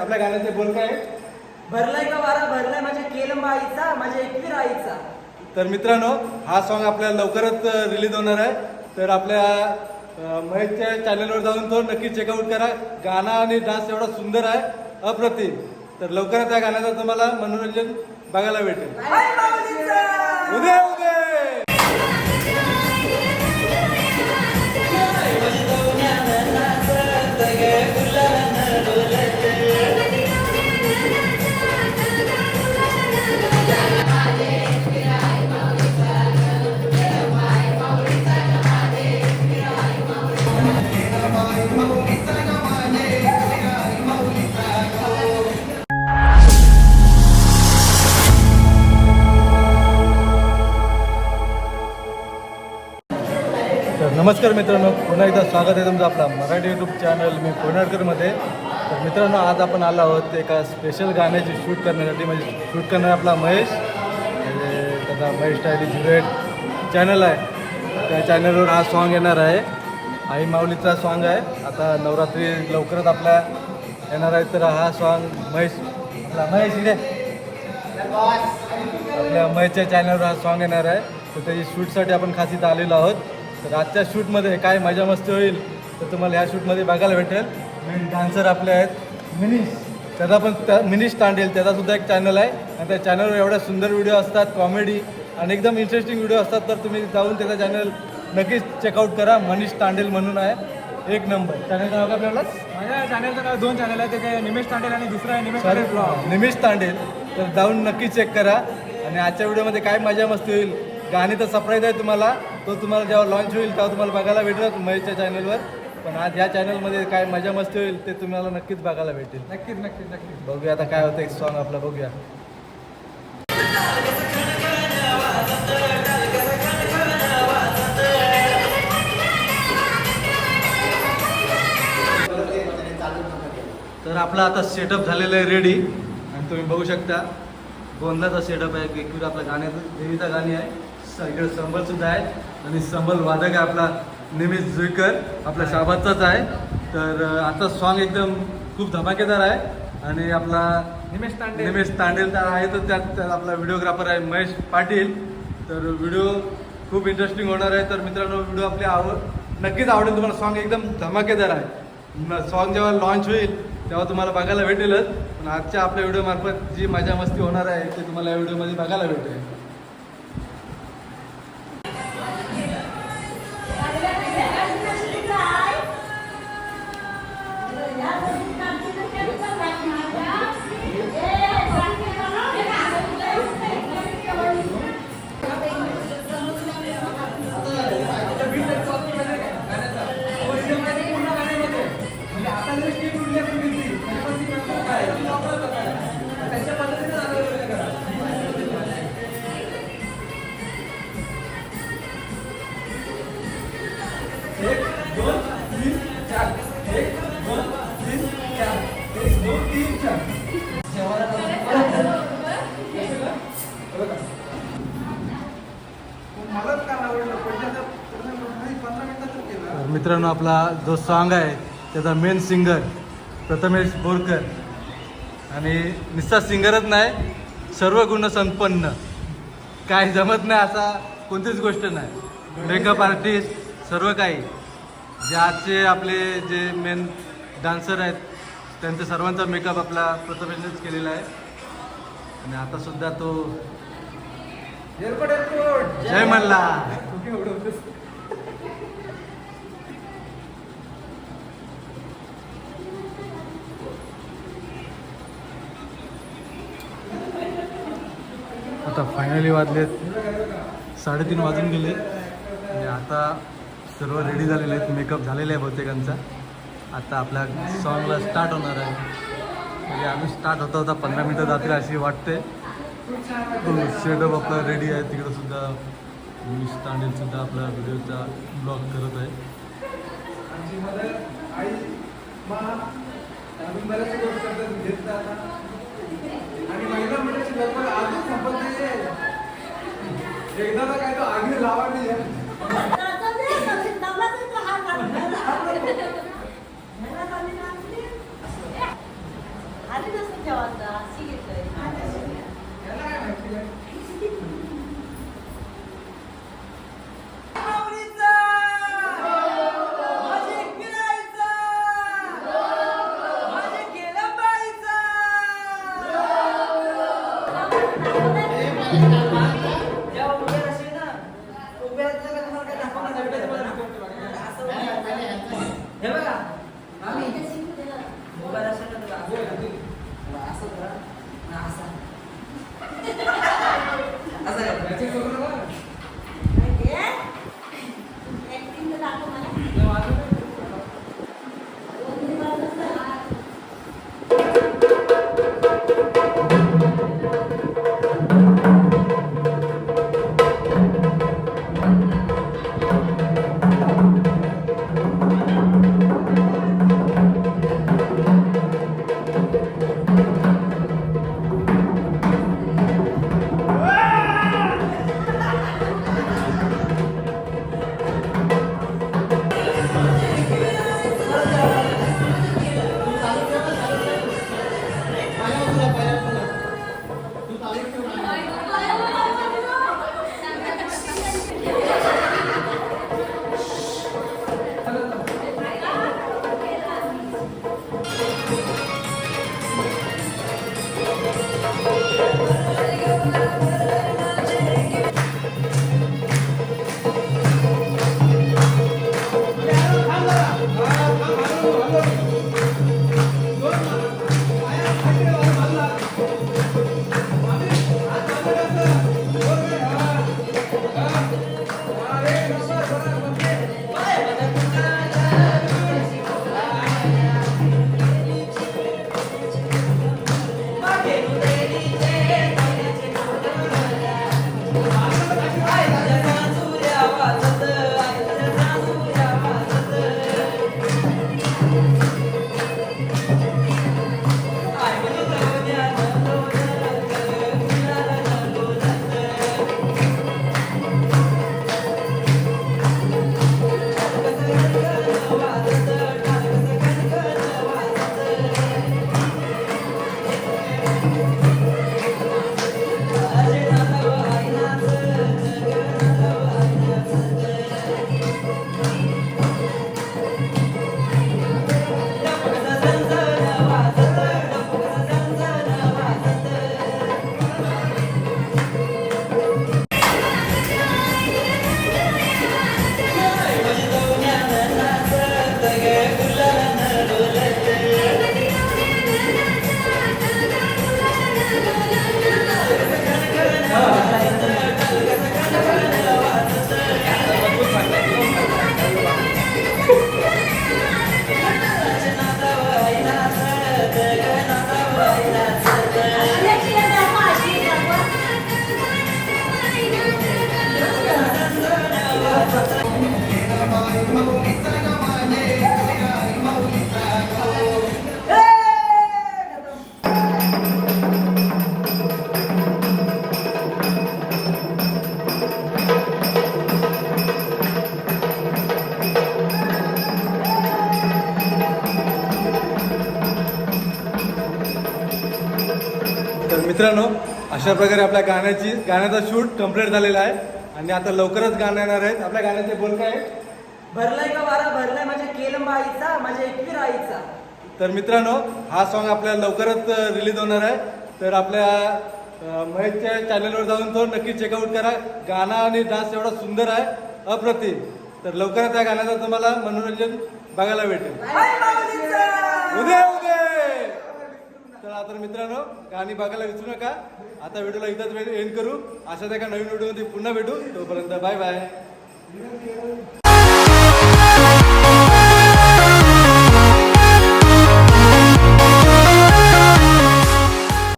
आपल्या गाण्याचे बोल काय? भरलाय का वारा? भरलाय माझ्या केलंबा आईचा माझ्या एकवीर आईचा. तर मित्रांनो हा सॉन्ग आपल्याला लवकरच रिलीज होणार आहे. तर आपल्या अं, महेशच्या चॅनलवर जाऊन तो नक्की चेकआउट करा. गाणं आणि डान्स एवढा सुंदर आहे. अप्रतिम. तर लवकरच त्या गाण्याचं तुम्हाला मनोरंजन बघायला भेटेल! उदय उदय! तर नमस्कार मित्रांनो. पुन्हा एकदा स्वागत आहे तुमचं आपला मराठी यूट्यूब चॅनल मी कोणाडकरमध्ये तर मित्रांनो आज आपण आलो आहोत एका स्पेशल गाण्याची शूट करण्यासाठी म्हणजे शूट करणार आपला महेश. म्हणजे त्याचा महेश टायली ज्युएट चॅनल आहे. त्या चॅनलवर हा सॉन्ग येणार आहे. आई माऊलीचा सॉन्ग आहे. आता नवरात्री लवकरच आपल्या येणार आहे तर हा सॉन्ग महेश आपला महेश इकडे आपल्या महेशच्या चॅनलवर हा सॉन्ग येणार आहे. तर त्याची शूटसाठी आपण खास इथं आलेलो आहोत. तर आजच्या शूटमध्ये काय मजा मस्ती होईल तर तुम्हाला ह्या शूटमध्ये बघायला भेटेल. मेन डान्सर आपले आहेत. मिनिश त्याचा पण त्या मिनिश तांडेल. त्याचा सुद्धा एक चॅनल आहे. आणि त्या चॅनलवर एवढ्या सुंदर व्हिडिओ असतात कॉमेडी आणि एकदम इंटरेस्टिंग व्हिडिओ असतात तर तुम्ही जाऊन त्याचा चॅनल नक्कीच चेकआउट करा. मनीष तांडेल म्हणून आहे. एक नंबर चॅनलचं नाव काय आपल्याला? माझ्या चॅनलचं नाव दोन चॅनल आहे ते काय निमेश तांडेल आणि दुसरं आहे निमेश तांडेल ब्लॉग निमिष तांडेल. तर जाऊन नक्की चेक करा. आणि आजच्या व्हिडिओमध्ये काय मजा मस्ती होईल? गाणी तर सरप्राईज आहे तुम्हाला. तो तुम्हाला जेव्हा लॉन्च होईल तेव्हा तुम्हाला बघायला भेटेल महेशच्या चॅनलवर पण आज या चॅनलमध्ये काय मजा मस्ती होईल ते तुम्हाला नक्कीच बघायला भेटेल. नक्कीच नक्कीच नक्कीच. बघूया आता काय होतं एक सॉन्ग आपला बघूया. तर आपला आता सेटअप झालेलं आहे रेडी आणि तुम्ही बघू शकता गोंधळाचा सेटअप आहे एकवीर आपल्या गाण्याचं देवीचा गाणी आहे. इकडे संबल सुद्धा आहे आणि संबल वादक आहे आपला निमिष जुईकर. आपला शाबादचाच आहे. तर आता सॉन्ग एकदम खूप धमाकेदार आहे. आणि आपला निमेश तांडेल निमेश तांडेल तर आहे तर त्यात त्यात आपला व्हिडिओग्राफर आहे महेश पाटील. तर व्हिडिओ खूप इंटरेस्टिंग होणार आहे. तर मित्रांनो व्हिडिओ आपली आवड नक्कीच आवडेल तुम्हाला. सॉन्ग एकदम धमाकेदार आहे. सॉन्ग जेव्हा लॉन्च होईल तेव्हा तुम्हाला बघायला भेटेलच. पण आजच्या आपल्या व्हिडिओमार्फत जी मजा मस्ती होणार आहे ते तुम्हाला या व्हिडिओमध्ये बघायला भेटेल. मित्रांनो आपला जो सॉन्ग आहे त्याचा मेन सिंगर प्रथमेश बोरकर. आणि निस्सा सिंगरच नाही सर्व गुण संपन्न. काय जमत नाही असा कोणतीच गोष्ट नाही. मेकअप आर्टिस्ट सर्व काही. जे आजचे आपले जे मेन डान्सर आहेत त्यांचा सर्वांचा मेकअप आपला प्रथमेशनेच केलेला आहे. आणि आतासुद्धा तो एअरपोर्ट एअरपोर्ट. जय मल्ला आता फायनली वाजलेत. साडेतीन वाजून गेले. आणि आता सर्व रेडी झालेले आहेत. मेकअप झालेला आहे बहुतेकांचा. आता आपल्या सॉन्गला स्टार्ट होणार आहे. म्हणजे आम्ही स्टार्ट होता होता पंधरा मिनटं जातील अशी वाटते. सेटअप आपला रेडी आहे. तिकडं सुद्धा मनीष तांडेल सुद्धा आपला व्हिडिओचा ब्लॉग करत आहे. आमची मदत आई मा आम्ही बऱ्याच गोष्टी करतात घेत ऍक्टिंग मित्रांनो अशा प्रकारे आपल्या गाण्याची गाण्याचा शूट कंप्लीट झालेला आहे. आणि आता लवकरच गाणं येणार आहेत. आपल्या गाण्याचे बोल काय आहेत? भरलाय का वारा भरलाय माझ्या केलंबाईचा माझ्या एकवीर आईचा तर मित्रांनो हा सॉन्ग आपल्याला लवकरच रिलीज होणार आहे. तर आपल्या अं, महेशच्या चॅनलवर जाऊन तो नक्की चेकआउट करा. गाणं आणि डान्स एवढा सुंदर आहे. अप्रतिम. तर लवकरच त्या गाण्याचं तुम्हाला मनोरंजन बघायला भेटेल. हाय माऊलीचा! उदे उदे तर आता मित्रांनो गाणी बघायला विसरू नका आता व्हिडिओला इथंच एंड करू अशाच एका नवीन व्हिडिओमध्ये पुन्हा भेटू तोपर्यंत बाय बाय